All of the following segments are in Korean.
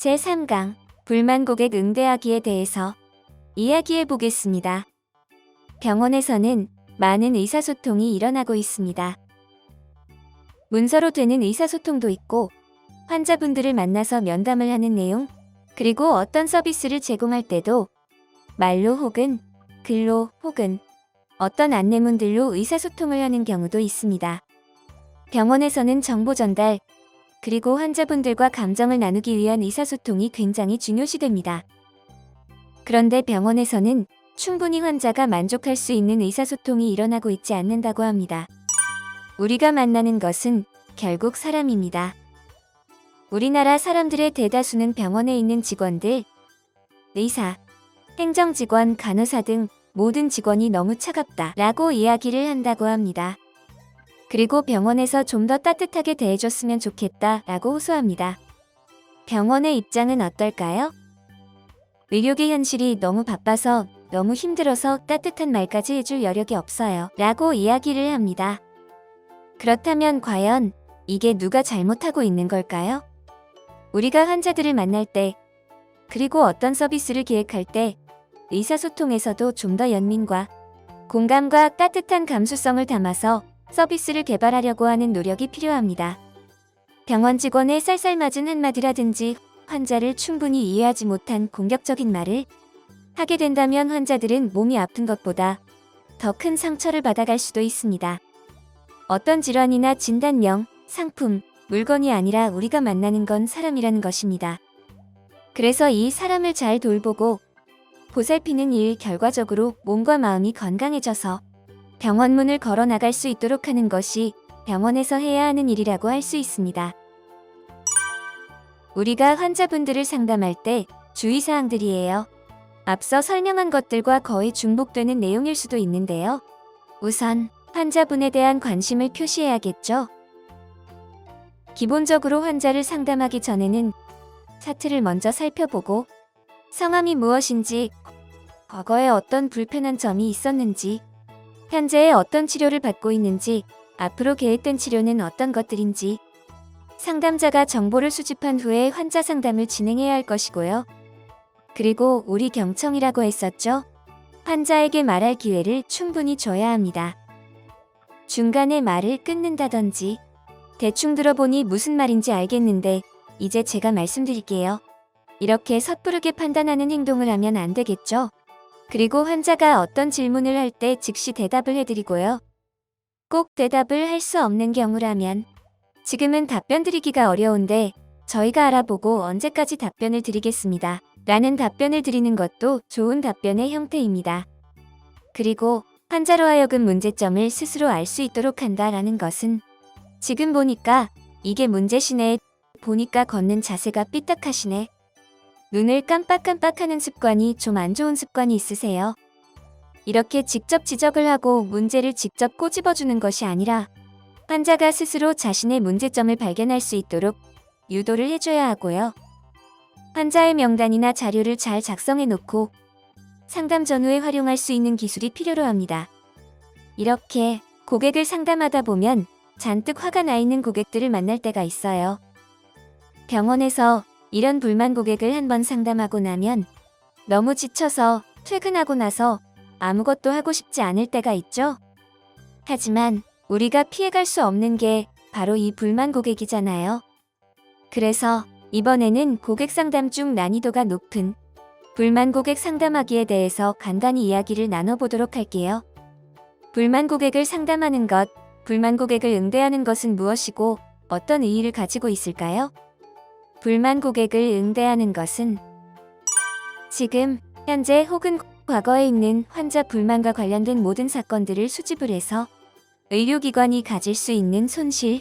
제3강 불만 고객 응대하기에 대해서 이야기해 보겠습니다. 병원에서는 많은 의사소통이 일어나고 있습니다. 문서로 되는 의사소통도 있고 환자분들을 만나서 면담을 하는 내용, 그리고 어떤 서비스를 제공할 때도 말로 혹은 글로 혹은 어떤 안내문들로 의사소통을 하는 경우도 있습니다. 병원에서는 정보 전달, 그리고 환자분들과 감정을 나누기 위한 의사소통이 굉장히 중요시됩니다. 그런데 병원에서는 충분히 환자가 만족할 수 있는 의사소통이 일어나고 있지 않는다고 합니다. 우리가 만나는 것은 결국 사람입니다. 우리나라 사람들의 대다수는 병원에 있는 직원들, 의사, 행정직원, 간호사 등 모든 직원이 너무 차갑다 라고 이야기를 한다고 합니다. 그리고 병원에서 좀 더 따뜻하게 대해줬으면 좋겠다 라고 호소합니다. 병원의 입장은 어떨까요? 의료계 현실이 너무 바빠서 너무 힘들어서 따뜻한 말까지 해줄 여력이 없어요 라고 이야기를 합니다. 그렇다면 과연 이게 누가 잘못하고 있는 걸까요? 우리가 환자들을 만날 때, 그리고 어떤 서비스를 기획할 때, 의사소통에서도 좀 더 연민과 공감과 따뜻한 감수성을 담아서 서비스를 개발하려고 하는 노력이 필요합니다. 병원 직원의 쌀쌀 맞은 한마디라든지 환자를 충분히 이해하지 못한 공격적인 말을 하게 된다면 환자들은 몸이 아픈 것보다 더 큰 상처를 받아갈 수도 있습니다. 어떤 질환이나 진단명, 상품, 물건이 아니라 우리가 만나는 건 사람이라는 것입니다. 그래서 이 사람을 잘 돌보고 보살피는 일 결과적으로 몸과 마음이 건강해져서 병원 문을 걸어 나갈 수 있도록 하는 것이 병원에서 해야 하는 일이라고 할 수 있습니다. 우리가 환자분들을 상담할 때 주의사항들이에요. 앞서 설명한 것들과 거의 중복되는 내용일 수도 있는데요. 우선 환자분에 대한 관심을 표시해야겠죠. 기본적으로 환자를 상담하기 전에는 차트를 먼저 살펴보고 성함이 무엇인지, 과거에 어떤 불편한 점이 있었는지, 현재에 어떤 치료를 받고 있는지, 앞으로 계획된 치료는 어떤 것들인지, 상담자가 정보를 수집한 후에 환자 상담을 진행해야 할 것이고요. 그리고 우리 경청이라고 했었죠? 환자에게 말할 기회를 충분히 줘야 합니다. 중간에 말을 끊는다든지, 대충 들어보니 무슨 말인지 알겠는데, 이제 제가 말씀드릴게요. 이렇게 섣부르게 판단하는 행동을 하면 안 되겠죠? 그리고 환자가 어떤 질문을 할 때 즉시 대답을 해드리고요. 꼭 대답을 할 수 없는 경우라면 지금은 답변 드리기가 어려운데 저희가 알아보고 언제까지 답변을 드리겠습니다. 라는 답변을 드리는 것도 좋은 답변의 형태입니다. 그리고 환자로 하여금 문제점을 스스로 알 수 있도록 한다라는 것은 지금 보니까 이게 문제시네 보니까 걷는 자세가 삐딱하시네 눈을 깜빡깜빡하는 습관이 좀 안 좋은 습관이 있으세요. 이렇게 직접 지적을 하고 문제를 직접 꼬집어주는 것이 아니라 환자가 스스로 자신의 문제점을 발견할 수 있도록 유도를 해줘야 하고요. 환자의 명단이나 자료를 잘 작성해 놓고 상담 전후에 활용할 수 있는 기술이 필요로 합니다. 이렇게 고객을 상담하다 보면 잔뜩 화가 나 있는 고객들을 만날 때가 있어요. 병원에서 이런 불만 고객을 한번 상담하고 나면 너무 지쳐서 퇴근하고 나서 아무것도 하고 싶지 않을 때가 있죠? 하지만 우리가 피해갈 수 없는 게 바로 이 불만 고객이잖아요. 그래서 이번에는 고객 상담 중 난이도가 높은 불만 고객 상담하기에 대해서 간단히 이야기를 나눠보도록 할게요. 불만 고객을 상담하는 것, 불만 고객을 응대하는 것은 무엇이고 어떤 의의를 가지고 있을까요? 불만 고객을 응대하는 것은 지금, 현재 혹은 과거에 있는 환자 불만과 관련된 모든 사건들을 수집을 해서 의료기관이 가질 수 있는 손실,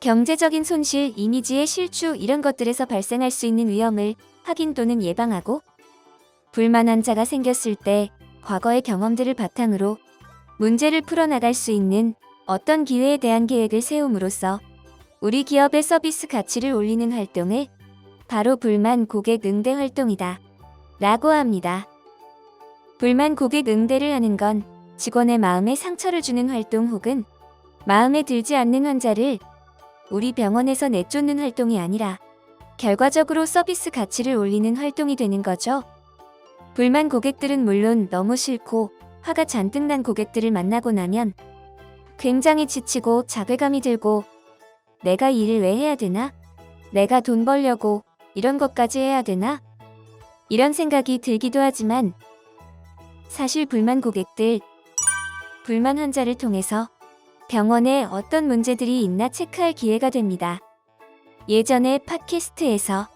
경제적인 손실, 이미지의 실추 이런 것들에서 발생할 수 있는 위험을 확인 또는 예방하고 불만 환자가 생겼을 때 과거의 경험들을 바탕으로 문제를 풀어나갈 수 있는 어떤 기회에 대한 계획을 세움으로써 우리 기업의 서비스 가치를 올리는 활동을 바로 불만 고객 응대 활동이다. 라고 합니다. 불만 고객 응대를 하는 건 직원의 마음에 상처를 주는 활동 혹은 마음에 들지 않는 환자를 우리 병원에서 내쫓는 활동이 아니라 결과적으로 서비스 가치를 올리는 활동이 되는 거죠. 불만 고객들은 물론 너무 싫고 화가 잔뜩 난 고객들을 만나고 나면 굉장히 지치고 자괴감이 들고 내가 일을 왜 해야 되나? 내가 돈 벌려고 이런 것까지 해야 되나? 이런 생각이 들기도 하지만 사실 불만 고객들, 불만 환자를 통해서 병원에 어떤 문제들이 있나 체크할 기회가 됩니다. 예전에 팟캐스트에서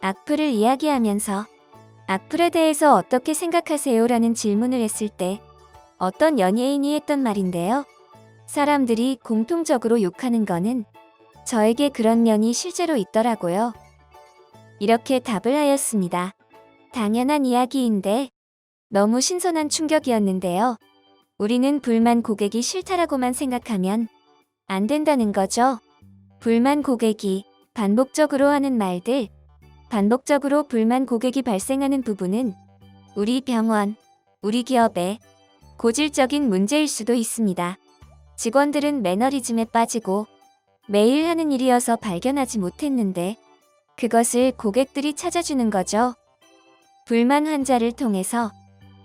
악플을 이야기하면서 악플에 대해서 어떻게 생각하세요? 라는 질문을 했을 때 어떤 연예인이 했던 말인데요. 사람들이 공통적으로 욕하는 거는 저에게 그런 면이 실제로 있더라고요. 이렇게 답을 하였습니다. 당연한 이야기인데 너무 신선한 충격이었는데요. 우리는 불만 고객이 싫다라고만 생각하면 안 된다는 거죠. 불만 고객이 반복적으로 하는 말들, 반복적으로 불만 고객이 발생하는 부분은 우리 병원, 우리 기업의 고질적인 문제일 수도 있습니다. 직원들은 매너리즘에 빠지고 매일 하는 일이어서 발견하지 못했는데 그것을 고객들이 찾아주는 거죠. 불만 환자를 통해서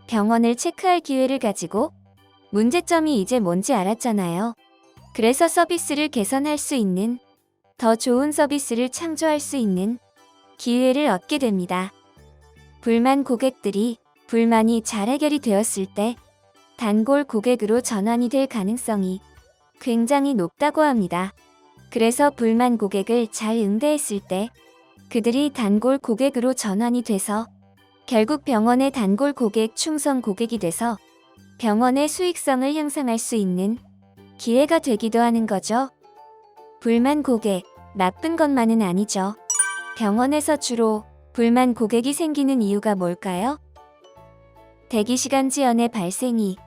병원을 체크할 기회를 가지고 문제점이 이제 뭔지 알았잖아요. 그래서 서비스를 개선할 수 있는 더 좋은 서비스를 창조할 수 있는 기회를 얻게 됩니다. 불만 고객들이 불만이 잘 해결이 되었을 때 단골 고객으로 전환이 될 가능성이 굉장히 높다고 합니다. 그래서 불만 고객을 잘 응대했을 때 그들이 단골 고객으로 전환이 돼서 결국 병원의 단골 고객 충성 고객이 돼서 병원의 수익성을 향상할 수 있는 기회가 되기도 하는 거죠. 불만 고객, 나쁜 것만은 아니죠. 병원에서 주로 불만 고객이 생기는 이유가 뭘까요? 대기시간 지연의 발생이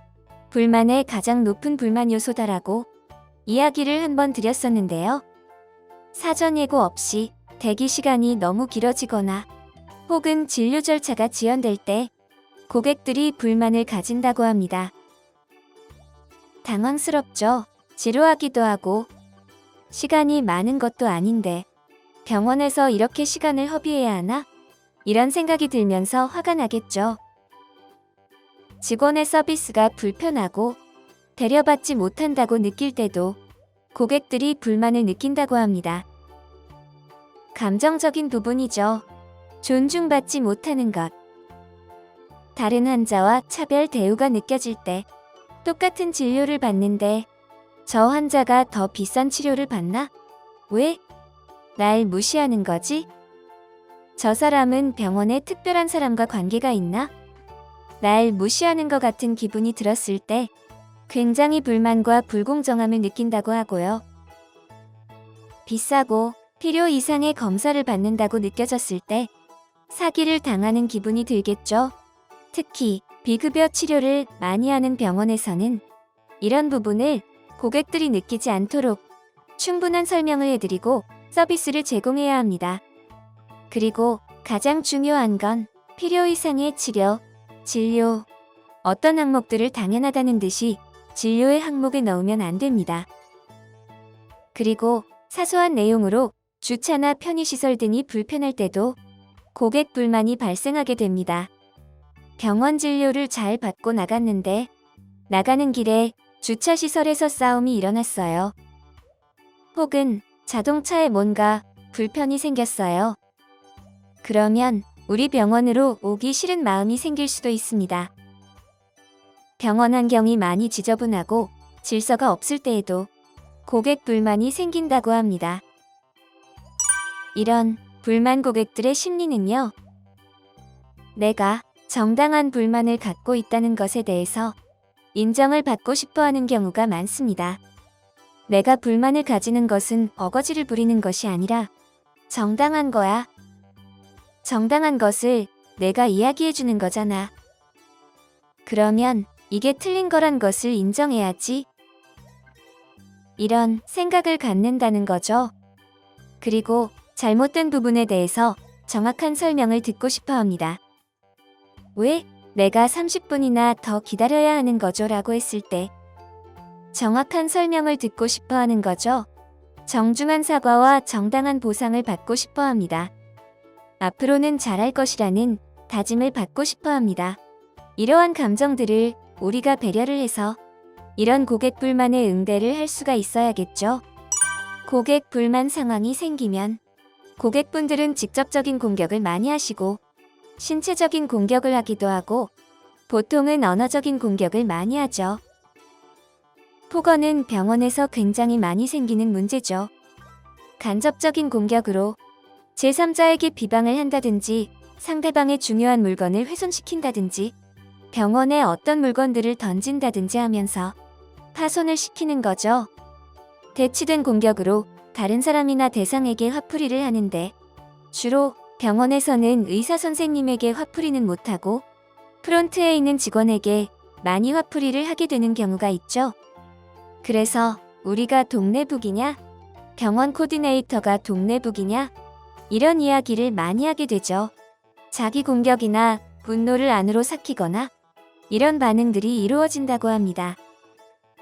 불만의 가장 높은 불만 요소다라고 이야기를 한번 드렸었는데요. 사전 예고 없이 대기 시간이 너무 길어지거나 혹은 진료 절차가 지연될 때 고객들이 불만을 가진다고 합니다. 당황스럽죠. 지루하기도 하고 시간이 많은 것도 아닌데 병원에서 이렇게 시간을 허비해야 하나? 이런 생각이 들면서 화가 나겠죠. 직원의 서비스가 불편하고 배려받지 못한다고 느낄 때도 고객들이 불만을 느낀다고 합니다. 감정적인 부분이죠. 존중받지 못하는 것. 다른 환자와 차별 대우가 느껴질 때 똑같은 진료를 받는데 저 환자가 더 비싼 치료를 받나? 왜? 날 무시하는 거지? 저 사람은 병원에 특별한 사람과 관계가 있나? 날 무시하는 것 같은 기분이 들었을 때 굉장히 불만과 불공정함을 느낀다고 하고요. 비싸고 필요 이상의 검사를 받는다고 느껴졌을 때 사기를 당하는 기분이 들겠죠. 특히 비급여 치료를 많이 하는 병원에서는 이런 부분을 고객들이 느끼지 않도록 충분한 설명을 해드리고 서비스를 제공해야 합니다. 그리고 가장 중요한 건 필요 이상의 치료, 진료, 어떤 항목들을 당연하다는 듯이 진료의 항목에 넣으면 안 됩니다. 그리고 사소한 내용으로 주차나 편의시설 등이 불편할 때도 고객 불만이 발생하게 됩니다. 병원 진료를 잘 받고 나갔는데 나가는 길에 주차시설에서 싸움이 일어났어요. 혹은 자동차에 뭔가 불편이 생겼어요. 그러면 우리 병원으로 오기 싫은 마음이 생길 수도 있습니다. 병원 환경이 많이 지저분하고 질서가 없을 때에도 고객 불만이 생긴다고 합니다. 이런 불만 고객들의 심리는요. 내가 정당한 불만을 갖고 있다는 것에 대해서 인정을 받고 싶어 하는 경우가 많습니다. 내가 불만을 가지는 것은 어거지를 부리는 것이 아니라 정당한 거야. 정당한 것을 내가 이야기해 주는 거잖아. 그러면 이게 틀린 거란 것을 인정해야지. 이런 생각을 갖는다는 거죠. 그리고 잘못된 부분에 대해서 정확한 설명을 듣고 싶어 합니다. 왜 내가 30분이나 더 기다려야 하는 거죠? 라고 했을 때 정확한 설명을 듣고 싶어 하는 거죠. 정중한 사과와 정당한 보상을 받고 싶어 합니다. 앞으로는 잘할 것이라는 다짐을 받고 싶어 합니다. 이러한 감정들을 우리가 배려를 해서 이런 고객 불만에 응대를 할 수가 있어야겠죠. 고객 불만 상황이 생기면 고객분들은 직접적인 공격을 많이 하시고 신체적인 공격을 하기도 하고 보통은 언어적인 공격을 많이 하죠. 폭언은 병원에서 굉장히 많이 생기는 문제죠. 간접적인 공격으로 제3자에게 비방을 한다든지 상대방의 중요한 물건을 훼손시킨다든지 병원에 어떤 물건들을 던진다든지 하면서 파손을 시키는 거죠. 대치된 공격으로 다른 사람이나 대상에게 화풀이를 하는데 주로 병원에서는 의사 선생님에게 화풀이는 못하고 프론트에 있는 직원에게 많이 화풀이를 하게 되는 경우가 있죠. 그래서 우리가 동네북이냐? 병원 코디네이터가 동네북이냐? 이런 이야기를 많이 하게 되죠. 자기 공격이나 분노를 안으로 삭히거나 이런 반응들이 이루어진다고 합니다.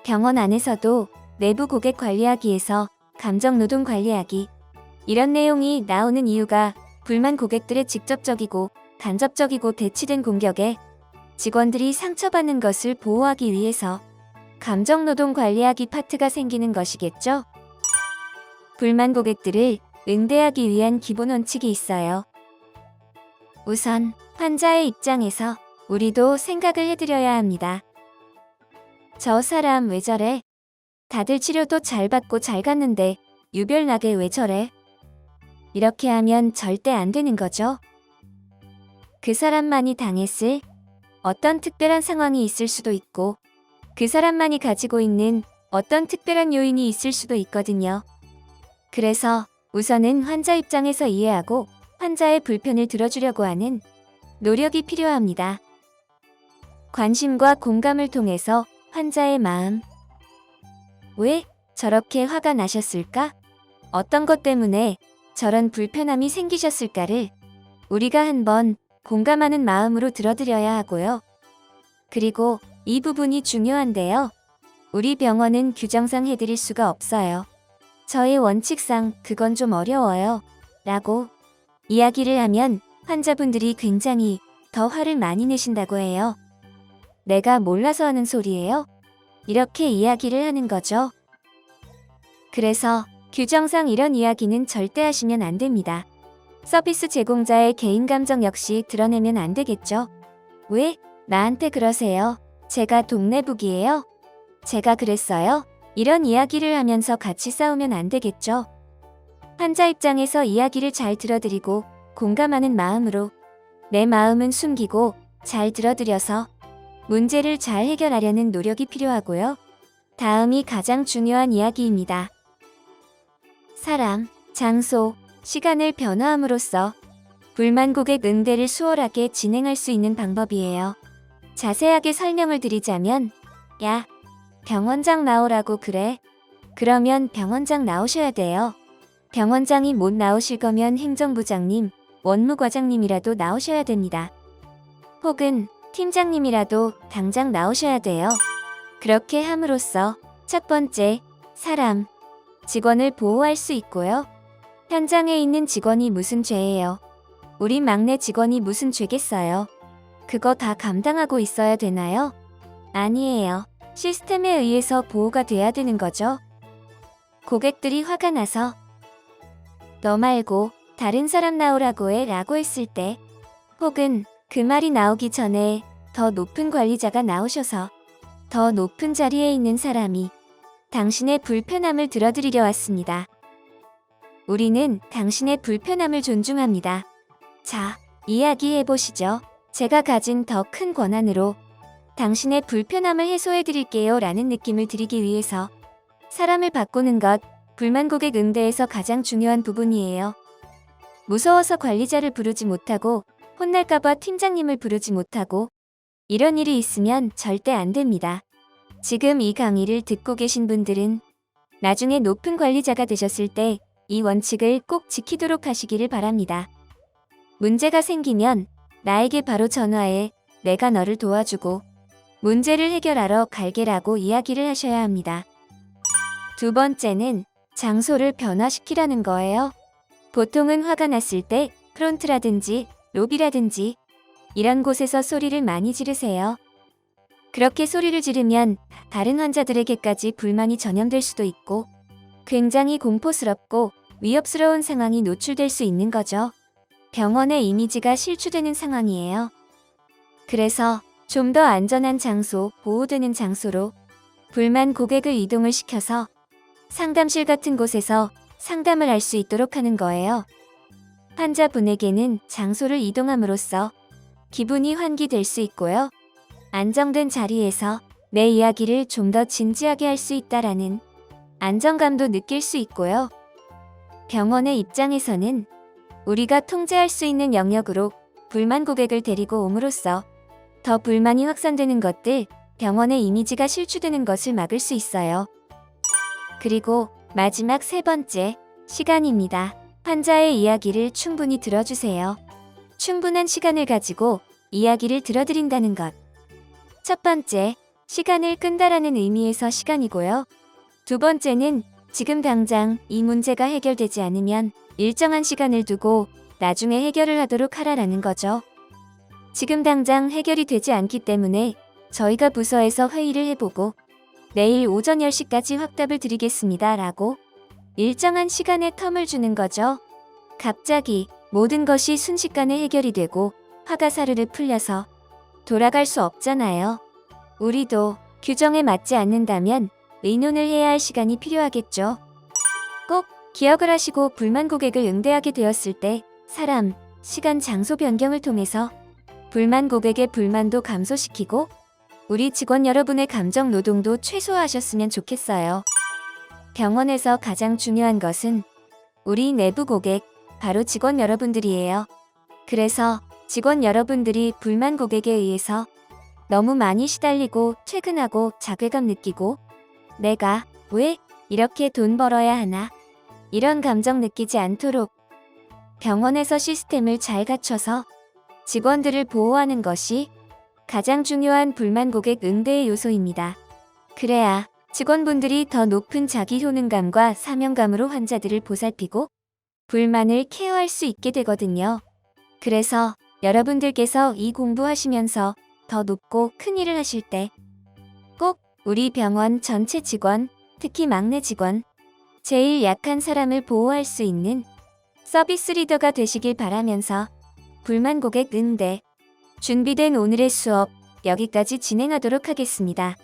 병원 안에서도 내부 고객 관리하기에서 감정 노동 관리하기 이런 내용이 나오는 이유가 불만 고객들의 직접적이고 간접적이고 대치된 공격에 직원들이 상처받는 것을 보호하기 위해서 감정 노동 관리하기 파트가 생기는 것이겠죠. 불만 고객들을 응대하기 위한 기본 원칙이 있어요. 우선 환자의 입장에서 우리도 생각을 해드려야 합니다. 저 사람 왜 저래? 다들 치료도 잘 받고 잘 갔는데 유별나게 왜 저래? 이렇게 하면 절대 안 되는 거죠. 그 사람만이 당했을 어떤 특별한 상황이 있을 수도 있고 그 사람만이 가지고 있는 어떤 특별한 요인이 있을 수도 있거든요. 그래서 우선은 환자 입장에서 이해하고 환자의 불편을 들어주려고 하는 노력이 필요합니다. 관심과 공감을 통해서 환자의 마음. 왜 저렇게 화가 나셨을까? 어떤 것 때문에 저런 불편함이 생기셨을까를 우리가 한번 공감하는 마음으로 들어드려야 하고요. 그리고 이 부분이 중요한데요. 우리 병원은 규정상 해드릴 수가 없어요. 저희 원칙상 그건 좀 어려워요. 라고 이야기를 하면 환자분들이 굉장히 더 화를 많이 내신다고 해요. 내가 몰라서 하는 소리예요? 이렇게 이야기를 하는 거죠. 그래서 규정상 이런 이야기는 절대 하시면 안 됩니다. 서비스 제공자의 개인 감정 역시 드러내면 안 되겠죠. 왜 나한테 그러세요? 제가 동네북이에요? 제가 그랬어요? 이런 이야기를 하면서 같이 싸우면 안 되겠죠. 환자 입장에서 이야기를 잘 들어드리고 공감하는 마음으로 내 마음은 숨기고 잘 들어드려서 문제를 잘 해결하려는 노력이 필요하고요. 다음이 가장 중요한 이야기입니다. 사람, 장소, 시간을 변화함으로써 불만 고객 응대를 수월하게 진행할 수 있는 방법이에요. 자세하게 설명을 드리자면, 야, 병원장 나오라고 그래. 그러면 병원장 나오셔야 돼요. 병원장이 못 나오실 거면 행정부장님, 원무과장님이라도 나오셔야 됩니다. 혹은 팀장님이라도 당장 나오셔야 돼요. 그렇게 함으로써 첫 번째, 사람, 직원을 보호할 수 있고요. 현장에 있는 직원이 무슨 죄예요? 우리 막내 직원이 무슨 죄겠어요? 그거 다 감당하고 있어야 되나요? 아니에요. 시스템에 의해서 보호가 돼야 되는 거죠. 고객들이 화가 나서 너 말고 다른 사람 나오라고 해 라고 했을 때 혹은 그 말이 나오기 전에 더 높은 관리자가 나오셔서 더 높은 자리에 있는 사람이 당신의 불편함을 들어드리려 왔습니다. 우리는 당신의 불편함을 존중합니다. 자, 이야기해 보시죠. 제가 가진 더 큰 권한으로 당신의 불편함을 해소해 드릴게요 라는 느낌을 드리기 위해서 사람을 바꾸는 것, 불만 고객 응대에서 가장 중요한 부분이에요. 무서워서 관리자를 부르지 못하고 혼날까봐 팀장님을 부르지 못하고 이런 일이 있으면 절대 안 됩니다. 지금 이 강의를 듣고 계신 분들은 나중에 높은 관리자가 되셨을 때 이 원칙을 꼭 지키도록 하시기를 바랍니다. 문제가 생기면 나에게 바로 전화해 내가 너를 도와주고 문제를 해결하러 갈게라고 이야기를 하셔야 합니다. 두 번째는 장소를 변화시키라는 거예요. 보통은 화가 났을 때 프론트라든지 로비라든지 이런 곳에서 소리를 많이 지르세요. 그렇게 소리를 지르면 다른 환자들에게까지 불만이 전염될 수도 있고 굉장히 공포스럽고 위협스러운 상황이 노출될 수 있는 거죠. 병원의 이미지가 실추되는 상황이에요. 그래서 좀 더 안전한 장소, 보호되는 장소로 불만 고객을 이동을 시켜서 상담실 같은 곳에서 상담을 할 수 있도록 하는 거예요. 환자분에게는 장소를 이동함으로써 기분이 환기될 수 있고요. 안정된 자리에서 내 이야기를 좀 더 진지하게 할 수 있다라는 안정감도 느낄 수 있고요. 병원의 입장에서는 우리가 통제할 수 있는 영역으로 불만 고객을 데리고 옴으로써 더 불만이 확산되는 것들, 병원의 이미지가 실추되는 것을 막을 수 있어요. 그리고 마지막 세 번째, 시간입니다. 환자의 이야기를 충분히 들어주세요. 충분한 시간을 가지고 이야기를 들어드린다는 것. 첫 번째, 시간을 끈다라는 의미에서 시간이고요. 두 번째는 지금 당장 이 문제가 해결되지 않으면 일정한 시간을 두고 나중에 해결을 하도록 하라라는 거죠. 지금 당장 해결이 되지 않기 때문에 저희가 부서에서 회의를 해보고 내일 오전 10시까지 확답을 드리겠습니다. 라고 일정한 시간의 텀을 주는 거죠. 갑자기 모든 것이 순식간에 해결이 되고 화가 사르르 풀려서 돌아갈 수 없잖아요. 우리도 규정에 맞지 않는다면 의논을 해야 할 시간이 필요하겠죠. 꼭 기억을 하시고 불만 고객을 응대하게 되었을 때 사람, 시간, 장소 변경을 통해서 불만 고객의 불만도 감소시키고 우리 직원 여러분의 감정 노동도 최소화하셨으면 좋겠어요. 병원에서 가장 중요한 것은 우리 내부 고객, 바로 직원 여러분들이에요. 그래서 직원 여러분들이 불만 고객에 의해서 너무 많이 시달리고 퇴근하고 자괴감 느끼고 내가 왜 이렇게 돈 벌어야 하나 이런 감정 느끼지 않도록 병원에서 시스템을 잘 갖춰서 직원들을 보호하는 것이 가장 중요한 불만 고객 응대의 요소입니다. 그래야 직원분들이 더 높은 자기 효능감과 사명감으로 환자들을 보살피고 불만을 케어할 수 있게 되거든요. 그래서 여러분들께서 이 공부하시면서 더 높고 큰 일을 하실 때 꼭 우리 병원 전체 직원, 특히 막내 직원, 제일 약한 사람을 보호할 수 있는 서비스 리더가 되시길 바라면서 불만 고객 응대 준비된 오늘의 수업 여기까지 진행하도록 하겠습니다.